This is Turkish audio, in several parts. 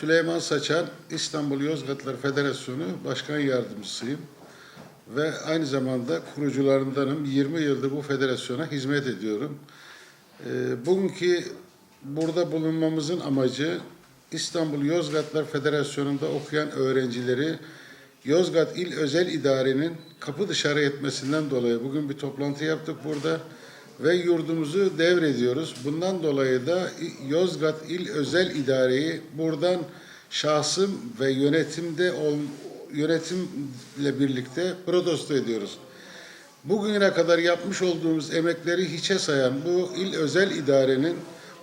Süleyman Saçan, İstanbul Yozgatlar Federasyonu Başkan Yardımcısıyım. Ve aynı zamanda kurucularındanım. 20 yıldır bu federasyona hizmet ediyorum. Ee, Bugünkü burada bulunmamızın amacı İstanbul Yozgatlar Federasyonu'nda okuyan öğrencileri Yozgat İl Özel İdare'nin kapı dışarı etmesinden dolayı bugün bir toplantı yaptık burada ve yurdumuzu devrediyoruz. Bundan dolayı da Yozgat İl Özel İdare'yi buradan şahsım ve yönetimde ol, yönetimle birlikte protesto ediyoruz. Bugüne kadar yapmış olduğumuz emekleri hiçe sayan bu il özel idarenin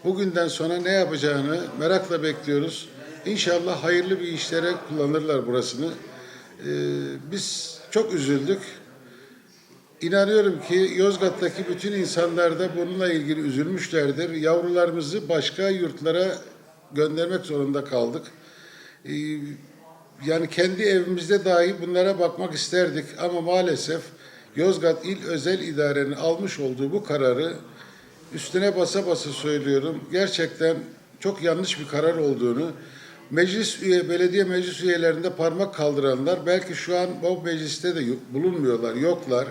bugünden sonra ne yapacağını merakla bekliyoruz. İnşallah hayırlı bir işlere kullanırlar burasını. Ee, biz çok üzüldük. İnanıyorum ki Yozgat'taki bütün insanlar da bununla ilgili üzülmüşlerdir. Yavrularımızı başka yurtlara göndermek zorunda kaldık. Ee, yani kendi evimizde dahi bunlara bakmak isterdik ama maalesef Yozgat İl Özel İdare'nin almış olduğu bu kararı üstüne basa basa söylüyorum. Gerçekten çok yanlış bir karar olduğunu meclis üye, belediye meclis üyelerinde parmak kaldıranlar belki şu an o mecliste de bulunmuyorlar, yoklar.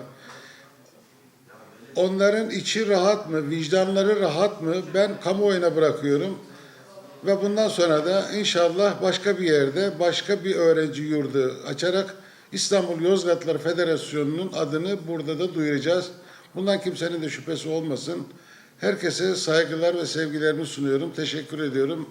Onların içi rahat mı, vicdanları rahat mı ben kamuoyuna bırakıyorum. Ve bundan sonra da inşallah başka bir yerde, başka bir öğrenci yurdu açarak İstanbul Yozgatlar Federasyonu'nun adını burada da duyuracağız. Bundan kimsenin de şüphesi olmasın. Herkese saygılar ve sevgilerimi sunuyorum. Teşekkür ediyorum.